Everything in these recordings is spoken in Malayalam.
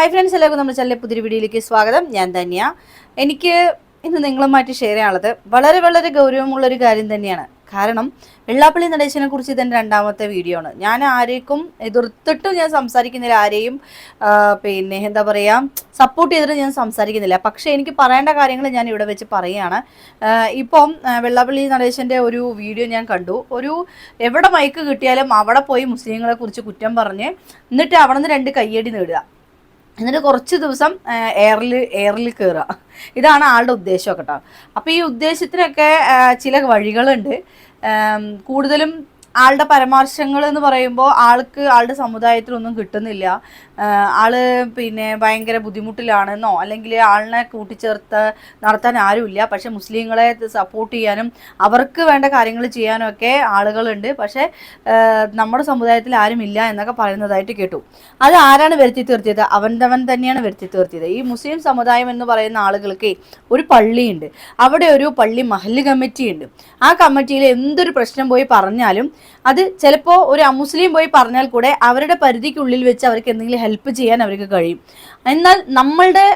ഹായ് ഫ്രണ്ട്സ് എല്ലാവർക്കും നമ്മുടെ ചാനലിലെ പുതിയൊരു വീഡിയോയിലേക്ക് സ്വാഗതം. ഞാൻ ധന്യ. എനിക്ക് ഇന്ന് നിങ്ങളുമായിട്ട് ഷെയർ ചെയ്യാനുള്ളത് വളരെ വളരെ ഗൗരവമുള്ളൊരു കാര്യം തന്നെയാണ്. കാരണം വെള്ളാപ്പള്ളി നടേശനെ കുറിച്ച് ഇതെന്റെ രണ്ടാമത്തെ വീഡിയോ ആണ്. ഞാൻ ആരേക്കും എതിർത്തിട്ടും ഞാൻ സംസാരിക്കുന്നില്ല. ആരെയും പിന്നെ എന്താ പറയുക സപ്പോർട്ട് ചെയ്തിട്ട് ഞാൻ സംസാരിക്കുന്നില്ല. പക്ഷേ എനിക്ക് പറയേണ്ട കാര്യങ്ങൾ ഞാൻ ഇവിടെ വെച്ച് പറയുകയാണ്. ഇപ്പം വെള്ളാപ്പള്ളി നടേശന്റെ ഒരു വീഡിയോ ഞാൻ കണ്ടു. ഒരു എവിടെ മയക്ക് കിട്ടിയാലും അവിടെ പോയി മുസ്ലിങ്ങളെ കുറിച്ച് കുറ്റം പറഞ്ഞ് എന്നിട്ട് അവിടെ നിന്ന് രണ്ട് കയ്യടി നേടുക. എന്നിട്ട് കുറച്ച് ദിവസം എയറിൽ എയറിൽ കയറുക ഇതാണ് ആളുടെ ഉദ്ദേശമൊക്കെ കേട്ടോ. അപ്പോൾ ഈ ഉദ്ദേശത്തിനൊക്കെ ചില വഴികളുണ്ട്. കൂടുതലും ആളുടെ പരാമർശങ്ങൾ എന്ന് പറയുമ്പോൾ ആൾക്ക് ആളുടെ സമുദായത്തിലൊന്നും കിട്ടുന്നില്ല. ആൾ പിന്നെ ഭയങ്കര ബുദ്ധിമുട്ടിലാണെന്നോ അല്ലെങ്കിൽ ആളിനെ കൂട്ടിച്ചേർത്ത് നടത്താൻ ആരുമില്ല. പക്ഷെ മുസ്ലിങ്ങളെ സപ്പോർട്ട് ചെയ്യാനും അവർക്ക് വേണ്ട കാര്യങ്ങൾ ചെയ്യാനും ഒക്കെ ആളുകളുണ്ട്. പക്ഷേ നമ്മുടെ സമുദായത്തിൽ ആരുമില്ല എന്നൊക്കെ പറയുന്നതായിട്ട് കേട്ടു. അത് ആരാണ് വരുത്തി തീർത്തിയത്? അവൻതവൻ തന്നെയാണ് വരുത്തി തീർത്തിയത്. ഈ മുസ്ലിം സമുദായം എന്ന് പറയുന്ന ആളുകൾക്ക് ഒരു പള്ളിയുണ്ട്. അവിടെ ഒരു പള്ളി മഹല്ല് കമ്മിറ്റി ഉണ്ട് ആ കമ്മിറ്റിയിൽ എന്തൊരു പ്രശ്നം പോയി പറഞ്ഞാലും അത് ചിലപ്പോൾ ഒരു അമുസ്ലിം പോയി പറഞ്ഞാൽ കൂടെ അവരുടെ പരിധിക്കുള്ളിൽ വെച്ച് അവർക്ക് എന്തെങ്കിലും ഹെൽപ്പ് ചെയ്യാൻ അവർക്ക് കഴിയും. എന്നാൽ നമ്മളുടെ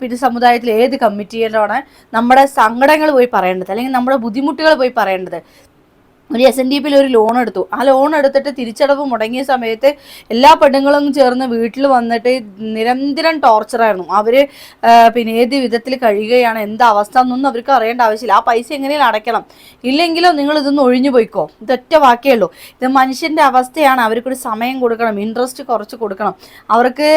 പിന്നെ സമുദായത്തിൽ ഏത് കമ്മിറ്റിയിലാണ് നമ്മുടെ സങ്കടങ്ങൾ പോയി പറയേണ്ടത്? അല്ലെങ്കിൽ നമ്മുടെ ബുദ്ധിമുട്ടുകൾ പോയി പറയേണ്ടത്? ഒരു എസ് എൻ ഡി പിയിൽ ഒരു ലോൺ എടുത്തു. ആ ലോൺ എടുത്തിട്ട് തിരിച്ചടവ് മുടങ്ങിയ സമയത്ത് എല്ലാ പെണ്ണുങ്ങളും ചേർന്ന് വീട്ടിൽ വന്നിട്ട് നിരന്തരം ടോർച്ചറായിരുന്നു അവർ പിന്നെ ഏത് വിധത്തിൽ കഴിയുകയാണ് എന്താ അവസ്ഥ എന്നൊന്നും അവർക്ക് അറിയേണ്ട ആവശ്യമില്ല. ആ പൈസ എങ്ങനെയാണ് അടയ്ക്കണം. ഇല്ലെങ്കിലോ നിങ്ങൾ ഇതൊന്ന് ഒഴിഞ്ഞു പോയിക്കോ. ഇതൊറ്റ വാക്കേ ഉള്ളൂ. ഇത് മനുഷ്യന്റെ അവസ്ഥയാണ്. അവർക്കൊരു സമയം കൊടുക്കണം. ഇൻട്രസ്റ്റ് കുറച്ച് കൊടുക്കണം. അവർക്ക്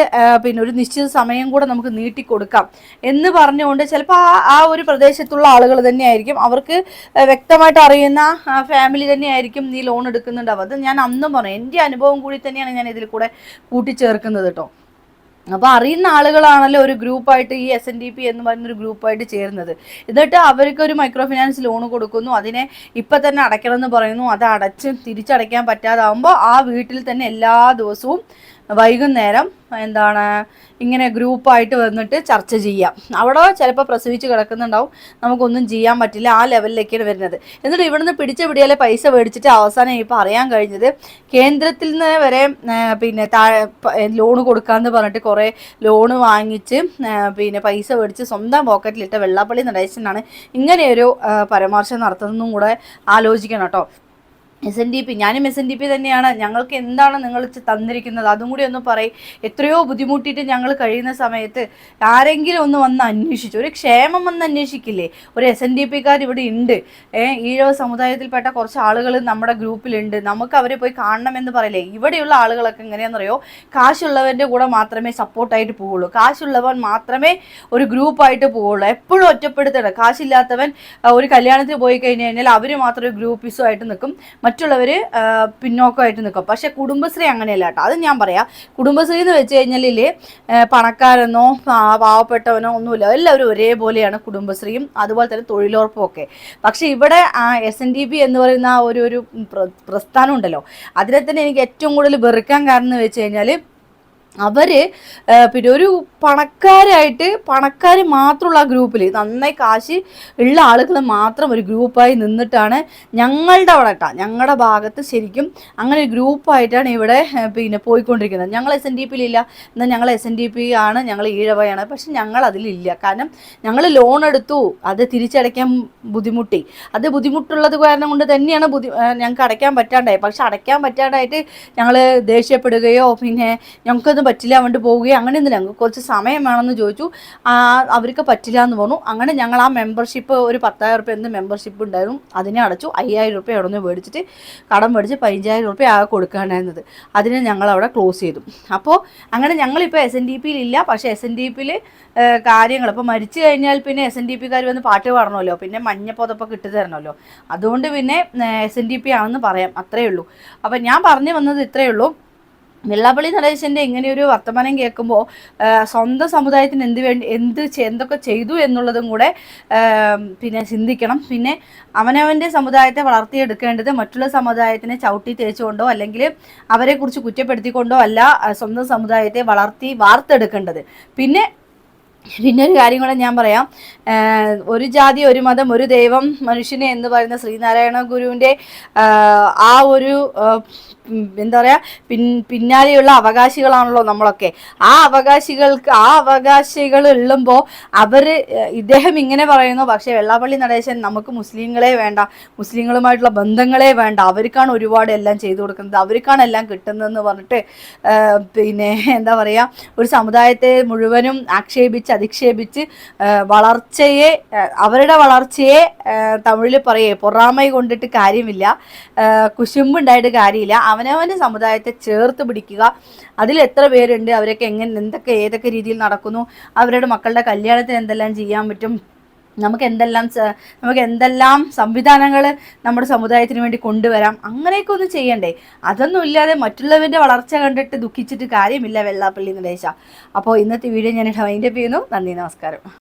പിന്നെ ഒരു നിശ്ചിത സമയം കൂടെ നമുക്ക് നീട്ടി കൊടുക്കാം. എന്ന് പറഞ്ഞുകൊണ്ട് ചിലപ്പോൾ ആ ആ ഒരു പ്രദേശത്തുള്ള ആളുകൾ തന്നെയായിരിക്കും. അവർക്ക് വ്യക്തമായിട്ട് അറിയുന്ന ഫാമിലി തന്നെയായിരിക്കും നീ ലോൺ എടുക്കുന്നുണ്ടാവും അത് ഞാൻ അന്നും പറഞ്ഞു. എന്റെ അനുഭവം കൂടി തന്നെയാണ് ഞാൻ ഇതിൽ കൂടെ കൂട്ടിച്ചേർക്കുന്നത് കേട്ടോ അപ്പോൾ അറിയുന്ന ആളുകളാണല്ലോ ഒരു ഗ്രൂപ്പായിട്ട് ഈ എസ് എൻ ഡി പി എന്ന് പറയുന്ന ഒരു ഗ്രൂപ്പായിട്ട് ചേരുന്നത്. എന്നിട്ട് അവർക്ക് ഒരു മൈക്രോ ഫിനാൻസ് ലോൺ കൊടുക്കുന്നു. അതിനെ ഇപ്പം തന്നെ അടയ്ക്കണം എന്ന് പറയുന്നു. അത് അടച്ച് തിരിച്ചടയ്ക്കാൻ പറ്റാതാവുമ്പോൾ ആ വീട്ടിൽ തന്നെ എല്ലാ ദിവസവും വൈകുന്നേരം എന്താണ് ഇങ്ങനെ ഗ്രൂപ്പായിട്ട് വന്നിട്ട് ചർച്ച ചെയ്യാം. അവിടെ ചിലപ്പോൾ പ്രസവിച്ച് കിടക്കുന്നുണ്ടാവും. നമുക്കൊന്നും ചെയ്യാൻ പറ്റില്ല ആ ലെവലിലേക്കാണ് വരുന്നത്. എന്നിട്ട് ഇവിടുന്ന് പിടിച്ച പിടിയാലെ പൈസ മേടിച്ചിട്ട് അവസാനം ഇപ്പോൾ അറിയാൻ കഴിഞ്ഞത് കേന്ദ്രത്തിൽ നിന്ന് വരെ പിന്നെ ലോൺ കൊടുക്കാമെന്ന് പറഞ്ഞിട്ട് കുറേ ലോണ് വാങ്ങിച്ച് പിന്നെ പൈസ മേടിച്ച് സ്വന്തം പോക്കറ്റിലിട്ട് വെള്ളാപ്പള്ളി നടേശനാണ് ഇങ്ങനെയൊരു പരാമർശം നടത്തുന്നതും കൂടെ ആലോചിക്കണം കേട്ടോ. എസ് എൻ ഡി പി ഞാനും എസ് എൻ ഡി പി തന്നെയാണ്. ഞങ്ങൾക്ക് എന്താണ് നിങ്ങൾ തന്നിരിക്കുന്നത്? അതും കൂടി ഒന്ന് പറയും. എത്രയോ ബുദ്ധിമുട്ടിയിട്ട് ഞങ്ങൾ കഴിയുന്ന സമയത്ത് ആരെങ്കിലും ഒന്ന് വന്ന് അന്വേഷിച്ചു. ഒരു ക്ഷേമം വന്ന് അന്വേഷിക്കില്ലേ? ഒരു എസ് എൻ ഡി പിക്കാർ ഇവിടെ ഉണ്ട് ഈഴവ സമുദായത്തിൽപ്പെട്ട കുറച്ച് ആളുകൾ നമ്മുടെ ഗ്രൂപ്പിലുണ്ട്. നമുക്ക് അവരെ പോയി കാണണമെന്ന് പറയില്ലേ? ഇവിടെയുള്ള ആളുകളൊക്കെ എങ്ങനെയാണെന്നറിയോ കാശുള്ളവന്റെ കൂടെ മാത്രമേ സപ്പോർട്ടായിട്ട് പോവുള്ളൂ. കാശുള്ളവൻ മാത്രമേ ഒരു ഗ്രൂപ്പായിട്ട് പോവുള്ളൂ. എപ്പോഴും ഒറ്റപ്പെടുത്തണം. കാശില്ലാത്തവൻ ഒരു കല്യാണത്തിന് പോയി കഴിഞ്ഞ് കഴിഞ്ഞാൽ അവർ മാത്രം ഒരു ഗ്രൂപ്പിസുമായിട്ട് നിൽക്കും മറ്റുള്ളവർ പിന്നോക്കമായിട്ട് നിൽക്കും പക്ഷേ കുടുംബശ്രീ അങ്ങനെയല്ല കേട്ടോ. അത് ഞാൻ പറയാം. കുടുംബശ്രീ എന്ന് വെച്ച് കഴിഞ്ഞാൽ പണക്കാരെന്നോ പാവപ്പെട്ടവനോ ഒന്നുമില്ല. എല്ലാവരും ഒരേപോലെയാണ് കുടുംബശ്രീയും അതുപോലെ തന്നെ തൊഴിലുറപ്പും ഒക്കെ. പക്ഷേ ഇവിടെ എസ് എൻ ഡി പി എന്ന് പറയുന്ന ഒരു ഒരു പ്ര- പ്രസ്ഥാനം ഉണ്ടല്ലോ. അതിനെ തന്നെ എനിക്ക് ഏറ്റവും കൂടുതൽ വെറുക്കാൻ കാരണം എന്ന് വെച്ച് കഴിഞ്ഞാൽ അവർ പിന്നെ ഒരു പണക്കാരായിട്ട് പണക്കാർ മാത്രമുള്ള ആ ഗ്രൂപ്പിൽ നന്നായി കാശ് ഉള്ള ആളുകൾ മാത്രം ഒരു ഗ്രൂപ്പായി നിന്നിട്ടാണ് ഞങ്ങളുടെ അവിടെ കേട്ടോ ഞങ്ങളുടെ ഭാഗത്ത് ശരിക്കും അങ്ങനെ ഒരു ഗ്രൂപ്പായിട്ടാണ് ഇവിടെ പിന്നെ പോയിക്കൊണ്ടിരിക്കുന്നത്. ഞങ്ങൾ എസ് എൻ ഡി പിയിലില്ല എന്നാൽ ഞങ്ങൾ എസ് എൻ ഡി പി ആണ് ഞങ്ങൾ ഈഴവയാണ്. പക്ഷെ ഞങ്ങൾ അതിലില്ല. കാരണം ഞങ്ങൾ ലോൺ എടുത്തു. അത് തിരിച്ചടയ്ക്കാൻ ബുദ്ധിമുട്ടി. അത് ബുദ്ധിമുട്ടുള്ളത് കാരണം കൊണ്ട് തന്നെയാണ് ബുദ്ധി ഞങ്ങൾക്ക് അടയ്ക്കാൻ പറ്റാണ്ടായി പക്ഷെ അടയ്ക്കാൻ പറ്റാണ്ടായിട്ട് ഞങ്ങൾ ദേഷ്യപ്പെടുകയോ പിന്നെ ഞങ്ങൾക്കത് പറ്റില്ല അതുകൊണ്ട് പോവുകയോ ഒന്നും ഞങ്ങൾക്ക് കുറച്ച് സമയം വേണമെന്ന് ചോദിച്ചു. അവർക്ക് പറ്റില്ല എന്ന് പറഞ്ഞു. അങ്ങനെ ഞങ്ങൾ ആ മെമ്പർഷിപ്പ് ഒരു പത്തായിരം റുപ്യ എന്ത് മെമ്പർഷിപ്പ് ഉണ്ടായിരുന്നു. അതിനെ അടച്ചു അയ്യായിരം റുപ്യ അവിടെ നിന്ന് മേടിച്ചിട്ട് കടം മേടിച്ച് പതിനഞ്ചായിരം റുപ്യ ആകെ കൊടുക്കാനായിരുന്നത് അതിനെ ഞങ്ങൾ അവിടെ ക്ലോസ് ചെയ്തു. അപ്പോൾ അങ്ങനെ ഞങ്ങളിപ്പോൾ എസ് എൻ ഡി പിയിലില്ല പക്ഷേ എസ് എൻ ഡി പിയിൽ കാര്യങ്ങൾ. ഇപ്പോൾ മരിച്ചു കഴിഞ്ഞാൽ പിന്നെ എസ് എൻ ഡി പിക്കാർ വന്ന് പാട്ട് പാടണമല്ലോ. പിന്നെ മഞ്ഞ പുതപ്പൊക്കെ ഇട്ട് തരണമല്ലോ. അതുകൊണ്ട് പിന്നെ എസ് എൻ ഡി പി ആണെന്ന് പറയാം. അത്രയേ ഉള്ളൂ. അപ്പോൾ ഞാൻ പറഞ്ഞു വന്നത് ഇത്രയേ ഉള്ളൂ. വെള്ളാപ്പള്ളി നടേശന്റെ ഇങ്ങനെയൊരു വർത്തമാനം കേൾക്കുമ്പോൾ സ്വന്തം സമുദായത്തിന് എന്ത് വേണ്ടി എന്ത് എന്തൊക്കെ ചെയ്തു എന്നുള്ളതും കൂടെ പിന്നെ ചിന്തിക്കണം. പിന്നെ അവനവന്റെ സമുദായത്തെ വളർത്തിയെടുക്കേണ്ടത് മറ്റുള്ള സമുദായത്തിനെ ചവിട്ടി തേച്ചുകൊണ്ടോ അല്ലെങ്കിൽ അവരെക്കുറിച്ച് കുറ്റപ്പെടുത്തിക്കൊണ്ടോ അല്ല സ്വന്തം സമുദായത്തെ വളർത്തി വാർത്തെടുക്കേണ്ടത്. പിന്നെ പിന്നെ ഒരു കാര്യം കൂടെ ഞാൻ പറയാം. ഒരു ജാതി ഒരു മതം ഒരു ദൈവം മനുഷ്യനെ എന്ന് പറയുന്ന ശ്രീനാരായണ ഗുരുവിന്റെ ആ ഒരു എന്താ പറയുക പിൻ പിന്നാലെയുള്ള അവകാശികളാണല്ലോ നമ്മളൊക്കെ. ആ അവകാശികൾക്ക് ആ അവകാശികൾ ഉള്ളുമ്പോൾ അവർ ഇദ്ദേഹം ഇങ്ങനെ പറയുന്നു പക്ഷേ വെള്ളാപ്പള്ളി നടേശൻ നമുക്ക് മുസ്ലിങ്ങളെ വേണ്ട മുസ്ലിങ്ങളുമായിട്ടുള്ള ബന്ധങ്ങളെ വേണ്ട. അവർക്കാണ് ഒരുപാട് എല്ലാം ചെയ്തു കൊടുക്കുന്നത്. അവർക്കാണ് എല്ലാം കിട്ടുന്നതെന്ന് പറഞ്ഞിട്ട് പിന്നെ എന്താ പറയുക ഒരു സമുദായത്തെ മുഴുവനും ആക്ഷേപിച്ച് അധിക്ഷേപിച്ച് വളർച്ചയെ അവരുടെ വളർച്ചയെ തമിഴിൽ പറയേ പൊറാമൈ കൊണ്ടിട്ട് കാര്യമില്ല. കുശുമ്പുണ്ടായിട്ട് കാര്യമില്ല. അവനവന്റെ സമുദായത്തെ ചേർത്ത് പിടിക്കുക. അതിൽ എത്ര പേരുണ്ട്? അവരൊക്കെ എങ്ങനെ എന്തൊക്കെ ഏതൊക്കെ രീതിയിൽ നടക്കുന്നു? അവരുടെ മക്കളുടെ കല്യാണത്തിന് എന്തെല്ലാം ചെയ്യാൻ പറ്റും? നമുക്ക് എന്തെല്ലാം നമുക്ക് എന്തെല്ലാം സംവിധാനങ്ങൾ നമ്മുടെ സമുദായത്തിന് വേണ്ടി കൊണ്ടുവരാം അങ്ങനെയൊക്കെ ഒന്ന് ചെയ്യണ്ടേ. അതൊന്നും ഇല്ലാതെ മറ്റുള്ളവരുടെ വളർച്ച കണ്ടിട്ട് ദുഃഖിച്ചിട്ട് കാര്യമില്ല വെള്ളാപ്പള്ളി നിർദ്ദേശ അപ്പോൾ ഇന്നത്തെ വീഡിയോ ഞാൻ വൈൻഡപ്പ് ചെയ്യുന്നു. നന്ദി നമസ്കാരം.